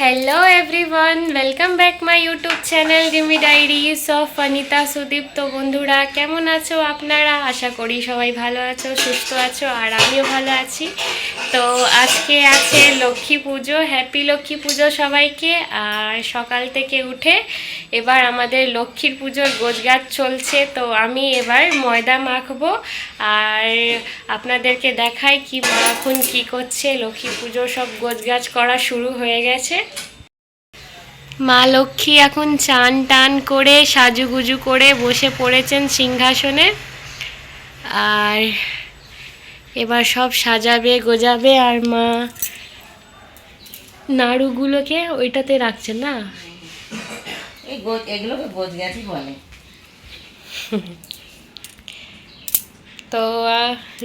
Hello everyone welcome back my YouTube channel Rimi diaries of Anita Sudip তো বন্ধুরা, কেমন আছো আপনারা? আশা করি সবাই ভালো আছো, সুস্থ আছো, আর আমিও ভালো আছি। তো আজকে আছে লক্ষ্মী পুজো হ্যাপি লক্ষ্মী পুজো সবাইকে। আর সকাল থেকে উঠে এবার আমাদের লক্ষ্মীর পুজোর গোছগাছ চলছে। তো আমি এবার ময়দা মাখবো। আর আপনাদেরকে দেখাই কি মা এখন কী করছে। লক্ষ্মী পুজোর সব গোছগাছ করা শুরু হয়ে গেছে। মা লক্ষ্মী এখন চান টান করে সাজুগুজু করে বসে পড়েছেন সিংহাসনে। আর এবার সব সাজাবে গোজাবে আর মা নাড়ুগুলোকে ওইটাতে রাখছে না? এগুলোকে গোছ গাছি বলে। তো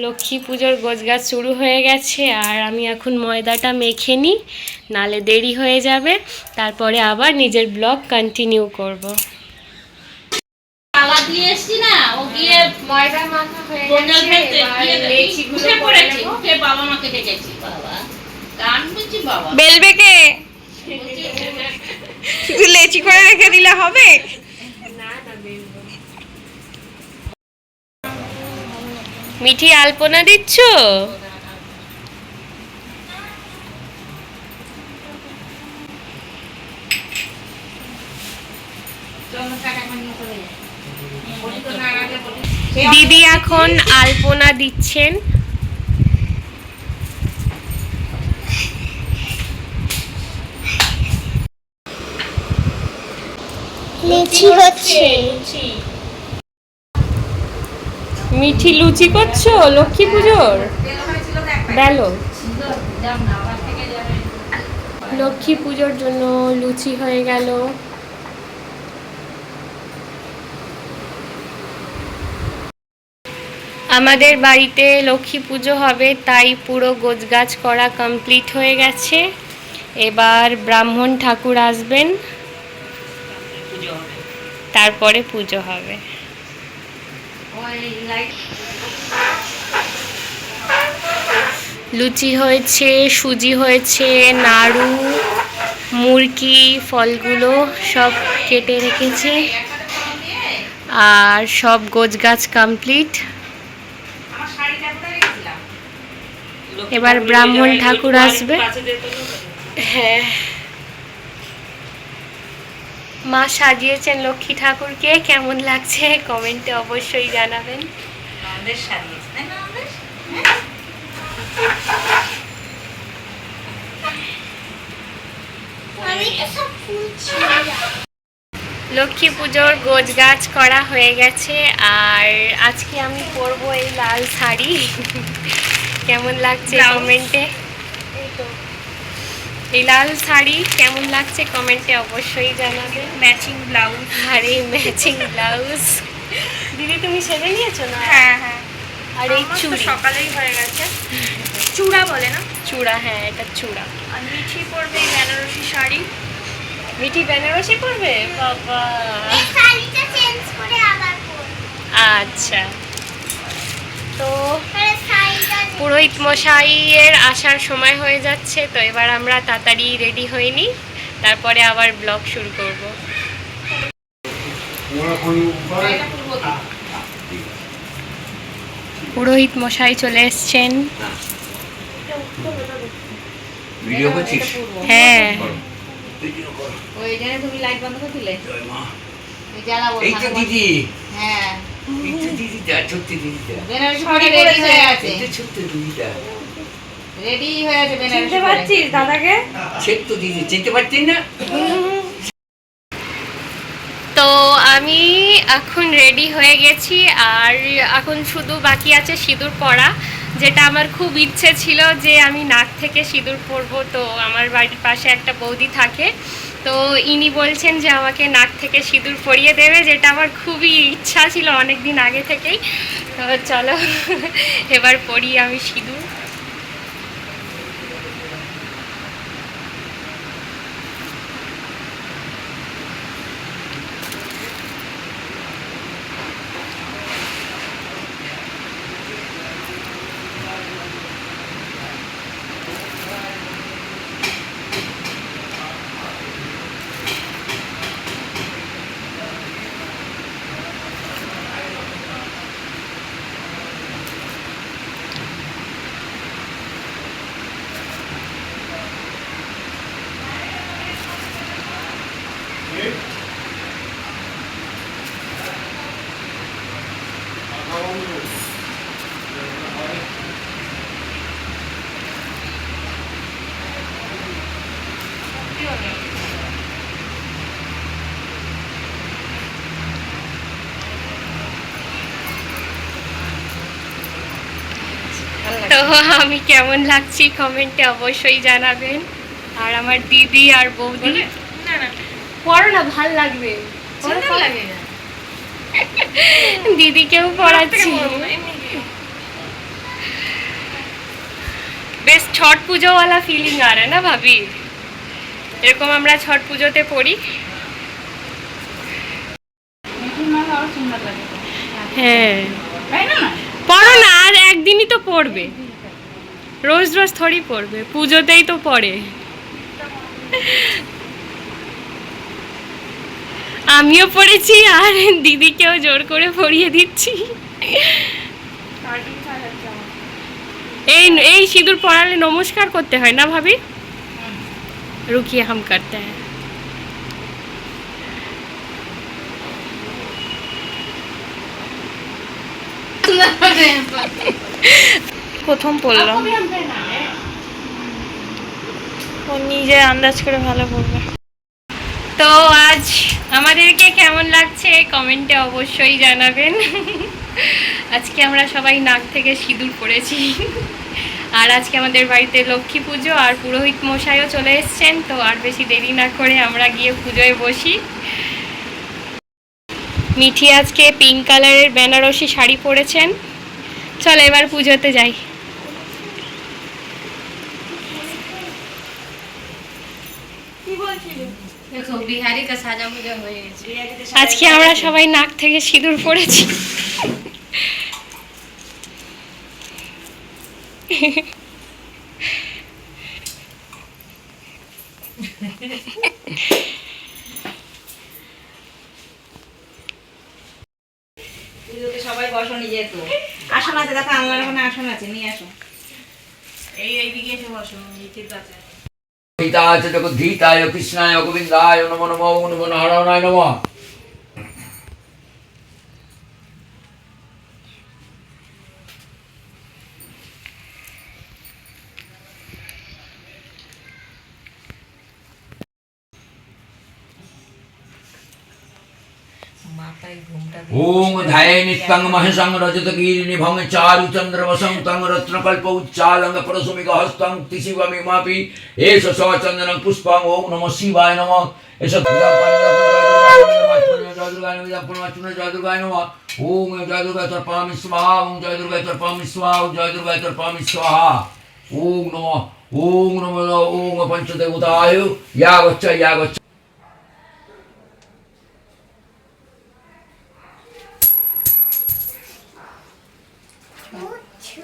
লক্ষ্মী পুজোর গোছগাছ শুরু হয়ে গেছে আর আমি এখন ময়দাটা মেখে নিই নালে দেরি হয়ে যাবে তারপরে আবার নিজের ব্লগ কন্টিনিউ করব। তালা দিয়ে এসছি না ও গিয়ে ময়দা মাখা হয়ে পড়েছি বাবা মাকে ডেকেছি। বাবা। গান বাবা। বেলবে কে লেচি করে রেখে দিলে হবে? মিঠি আলপনা দিচ্ছ। দিদি এখন আলপনা দিচ্ছেন হচ্ছে মিঠি লুচি করছ? লক্ষ্মী পুজোর? বেলো। লক্ষ্মী পুজোর জন্য লুচি হয়ে গেল। আমাদের বাড়িতে লক্ষ্মী পুজো হবে, তাই পুরো গোছগাছ করা কমপ্লিট হয়ে গেছে। এবার ব্রাহ্মণ ঠাকুর আসবেন। তারপরে পুজো হবে। লুচি হয়েছে সুজি হয়েছে নাড়ু মুরকি ফলগুলো সব কেটে রেখেছে। আর সব কমপ্লিট শাড়িটা কোথায় রেখেছিলাম? এবার ব্রাহ্মণ ঠাকুর আসবে। হ্যাঁ। মা সাজিয়েছেন লক্ষ্মী ঠাকুরকে। কেমন লাগছে? কমেন্টে অবশ্যই জানাবেন? লক্ষ্মী পুজোর গোজ গাছ করা হয়ে গেছে আর আজকে আমি পরবো এই লাল শাড়ি। কেমন লাগছে কমেন্টে? এই লাল শাড়ি কেমন লাগছে কমেন্টে অবশ্যই জানাবে। ম্যাচিং ব্লাউজ আর এই ম্যাচিং ব্লাউজ দিদি তুমি সেজে নিয়েছো না? হ্যাঁ হ্যাঁ। আর এই চুড়ি? সকালেই হয়ে গেছে। চূড়া বলে না? চূড়া হ্যাঁ এটা চূড়া। আর মিঠি পরবে এই বেনারসি শাড়ি। মিঠি বেনারসি পরবে? বাবা। শাড়িটা চেঞ্জ করে আবার পরবো। আচ্ছা। তো পুরোহিত মশাইয়ের আসার সময় হয়ে যাচ্ছে তো এবার আমরা তাড়াতাড়ি রেডি হইনি তারপরে আবার ব্লগ শুরু করব। পুরোহিত মশাই চলে এসছেন। ভিডিও করছিস? হ্যাঁ। ওই তুমি লাইট বন্ধ করে দিলে হ্যাঁ। এই তো দিদিটা ছোট্ট দিদিটা বেনারসি পরে রেডি হয়ে আছে। এই তো ছোট্ট দিদিটা রেডি হয়ে আছে চিনতে পারছিস দাদাকে? ছোট্ট দিদি চিনতে পারছেন না? তো আমি এখন রেডি হয়ে গেছি আর এখন শুধু বাকি আছে সিঁদুর পরা যেটা আমার খুব ইচ্ছে ছিল যে আমি নাক থেকে সিঁদুর পরবো। তো আমার বাড়ির পাশে একটা বৌদি থাকে তো ইনি বলছেন যে আমাকে নাক থেকে সিঁদুর পরিয়ে দেবে, যেটা আমার খুবই ইচ্ছা ছিল অনেক দিন আগে থেকেই। তো চলো, এবার পরি আমি সিঁদুর। আমি কেমন লাগছি কমেন্টে অবশ্যই জানাবেন। আর আমার দিদি আর বৌদি না না। পড়ো না ভালো লাগবে। দিদিকেও পড়াচ্ছি। বেশ ছট পুজোওয়ালা ফিলিং আর না ভাবি? এরকম আমরা ছট পুজোতে পড়ি। লাগে হ্যাঁ। পড়ো না আর একদিনই তো পড়বে। রোজ রোজ থোড়ি পড়বে, পুজোতেই তো পড়ে। আমিও পড়েছি আর দিদিকেও জোর করে পড়িয়ে দিচ্ছি। এই এই সিঁদুর পড়ালে নমস্কার করতে হয় না ভাবি? রুকিয়ে হাম করতে হয়। প্রথম পড়লাম। ও নিজে আন্দাজ করে ভালো পড়বে। তো আজ আমাদেরকে কেমন লাগছে কমেন্টে অবশ্যই জানাবেন। আজকে আমরা সবাই নাক থেকে সিঁদুর পড়েছি। আর আজকে আমাদের বাড়িতে লক্ষ্মী পুজো আর পুরোহিত মশাইও চলে এসছেন তো আর বেশি দেরি না করে আমরা গিয়ে পুজোয় বসি। মিঠি আজকে পিঙ্ক কালারের বেনারসি শাড়ি পরেছেন। চলো এবার পুজোতে যাই। দেখো বিহারি সাজা পুজো হয়ে গেছে। আজকে আমরা সবাই নাক থেকে সিঁদুর পড়েছি। সবাই বসো নিজে তো আসন আছে দেখো আমার ওখানে আসন আছে নিয়ে আসো। এই এইদিকে এসে বসো নিচের কাছে। গীতায় চ জগদ্গীতায় কৃষ্ণায় গোবিন্দায় নমো নমো নমো নারায়ণায় নমঃ। ओम धाये नित्यं महसं रजत कीर्णिभं चारु चंद्र वसं रत्न कल्प उच्चालंग परसुमिग हस्तं तिशिवमिमापि एष स चंदनं पुष्पं ओम नमः शिवाय नमः एष ओम जय दुर्गा तर्पामि स्वाहा ओम जय दुर्गा तर्पामि स्वाहा ओम जय दुर्गा तर्पामि स्वाहा ओम नमः ओम नमः ओम पंचदेवताय या गच्छ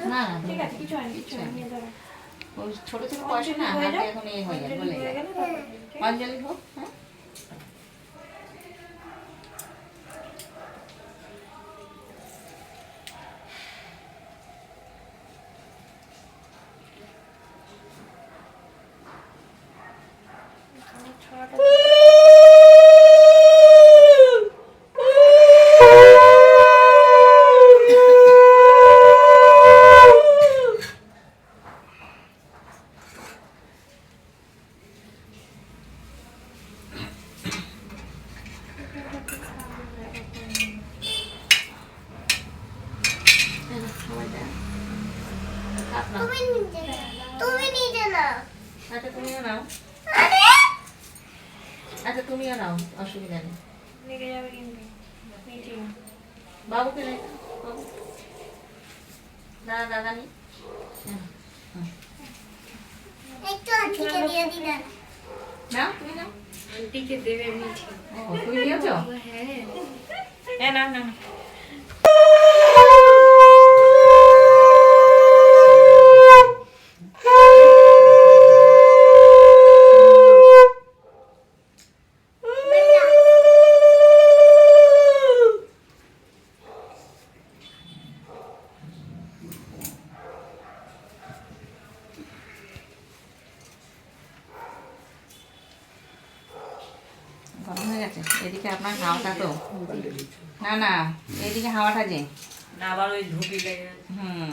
না না ঠিক আছে কিছু হয়নি কিছু হয়নি। ওই ছোট ছোট পয়সা না হাতে এখন এ হয়ে বলে গেলে? অঞ্জলি হোক হ্যাঁ ছড়াটা হাত নাও তুমি নিজে নাও। তুমি নিজে নাও আচ্ছা তুমিও নাও আরে আচ্ছা তুমিও নাও অসুবিধা নেই লেগে যাবে কিন্তু মিটিং বাবুকে নে বাবু দাদা দাদা নি একটু আন্টিকে দিয়ে দিলেন নাও তুমি নাও আন্টিকে দেবে মিঠি ও তুমি নিয়েছো হ্যাঁ এ না না না। গরম হয়ে গেছে এদিকে আপনার হাওয়াটা তো। না না এদিকে হাওয়াটা যে। না আবার ওই ঢুকি লেগে হুম।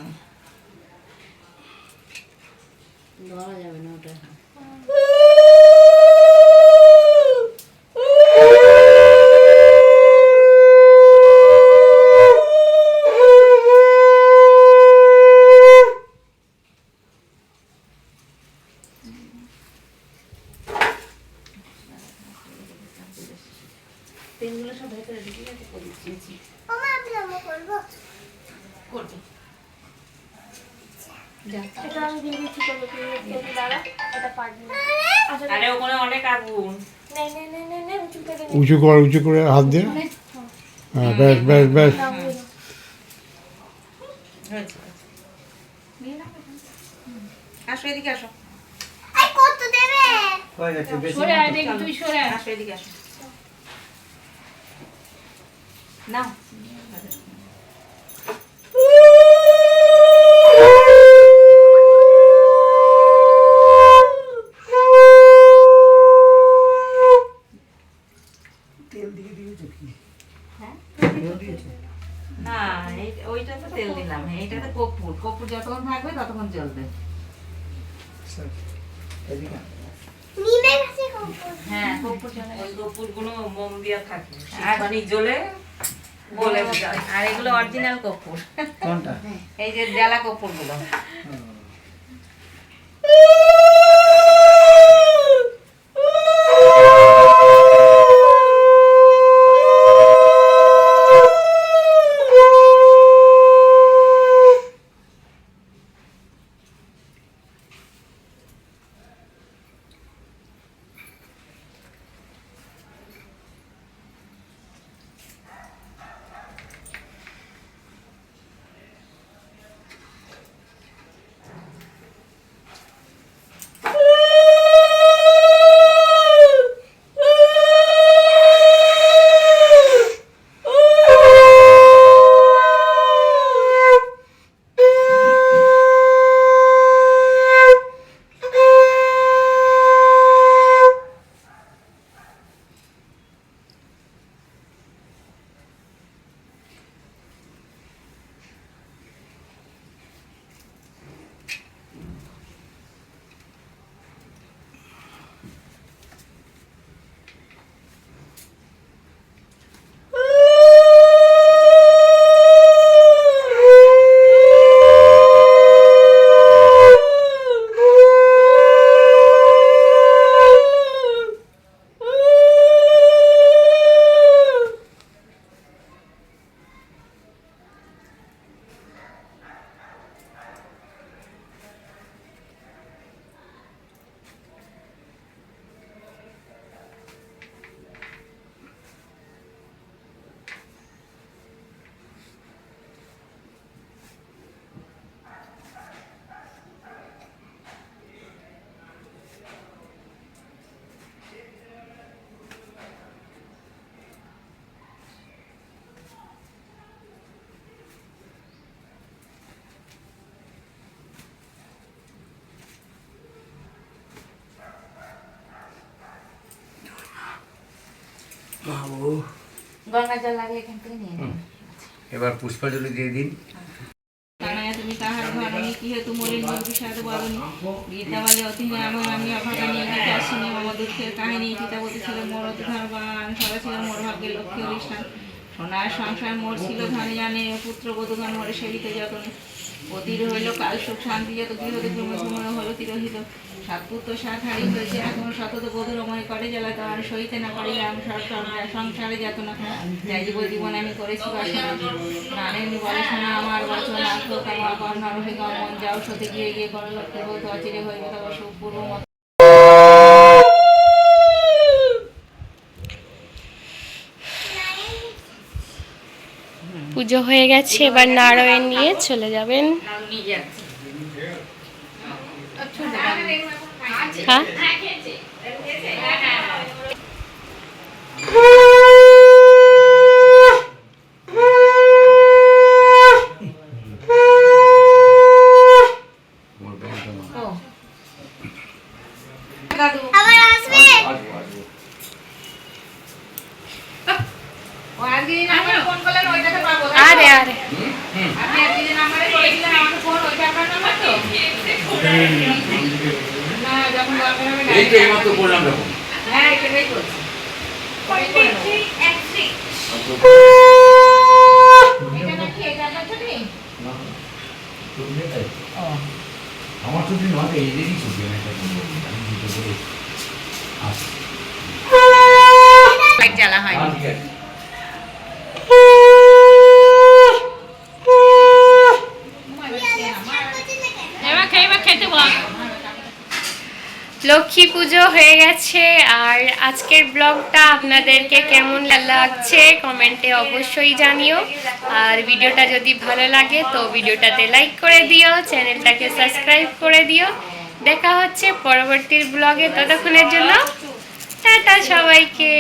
ধরা যাবে না ওটা। তেলগুলো সব ভেতরে ঢুকে গেছে করে। দিয়েছি আমি করব। করবে? এটা আমি দিয়ে দিচ্ছি তোকে তুই দাঁড়া এটা পারবি আচ্ছা আরে ওখানে অনেক আগুন। নে নে নে নে নে উঁচু কর উঁচু করে হাত দিয়ে হ্যাঁ ব্যাস ব্যাস ব্যাস। আসো এদিকে আসো। কত দেবে? সরে আয় দেখি তুই সরে আসো এদিকে আসো। নাও। হ্যাঁ? না ওইটা তো তেল দিলাম। এইটাতে কর্পূর। কর্পূর যতক্ষণ থাকবে ততক্ষণ চলবে নিমে হ্যাঁ কর্পূর ওই কর্পূরগুলো মোম দিয়া থাকে। মানে জ্বলে বলে। আর এগুলো অরিজিনাল কপুর কোনটা? এই যে জেলা জ্বালা কর্পূরগুলো গঙ্গা জল লাগে এখান থেকে নিয়ে এবার পুষ্পাঞ্জলি দিয়ে দিন। তুমি তাহার ঘরণী কি হেতু মলিন মোর বিষাদ বরণী? গীতা বলে অতি আমার আমি অভাগানী গীতা শুনি মম দুঃখের কাহিনী গীতাবতী ছিল মোর অতি ধর্মান সদা ছিল মোর ভাগ্যের লক্ষ্মী অনুষ্ঠান সোনার সংসার মোর ছিল ধনে জানে পুত্র বধূগণ মোরে সেবিত যতনে। অতির হইল কাল সুখ শান্তি যত গৃহতে ভ্রম ভ্রমণ হল তিরোহিত। সাত পুত্র সাত হারি হয়েছে এখন শতত বধুর মনে করে জ্বালা তার সইতে না পারিলাম সর- সংসারে যাত না যাই জীব জীবন আমি করেছি বাসনা। প্রাণের বলে শোনা আমার বচন আত্ম আমার কর্ণ রহে গমন। যাও সতে গিয়ে গিয়ে করো লক্ষ্য অচিরে হইবে তবে সুপূর্ব মত। পুজো হয়ে গেছে এবার নারায়ণ নিয়ে চলে যাবেন। নিয়ে যাচ্ছি হ্যাঁ তোমার ব্যাগটা নাও। ও দাদু আবার আসবে আসব, আসব। ও আজকে যে নাম্বারে ফোন করলেন ওইটাতে পাবো আরে আরে। আপনি যে নাম্বারে করেছিলেন আমাকে ফোন ওইটা আপনার নাম্বার তো না যখন দরকার হবে এই তো এইমাত্র করলাম যখন হ্যাঁ এটাই করছি। আমার ছুটি নয় তো দিনই ছুটি আমি একটা দুটো করে আসি। লাইট জ্বালা হয় হ্যাঁ, ঠিক আছে পুজো হয়ে গেছে আর আজকের ব্লগটা আপনাদেরকে কেমন লাগছে কমেন্টে অবশ্যই জানিও। আর ভিডিওটা যদি ভালো লাগে তো ভিডিওটাতে লাইক করে দিও, চ্যানেলটাকে সাবস্ক্রাইব করে দিও। দেখা হচ্ছে পরবর্তী ব্লগে ততক্ষণের জন্য, টাটা সবাইকে।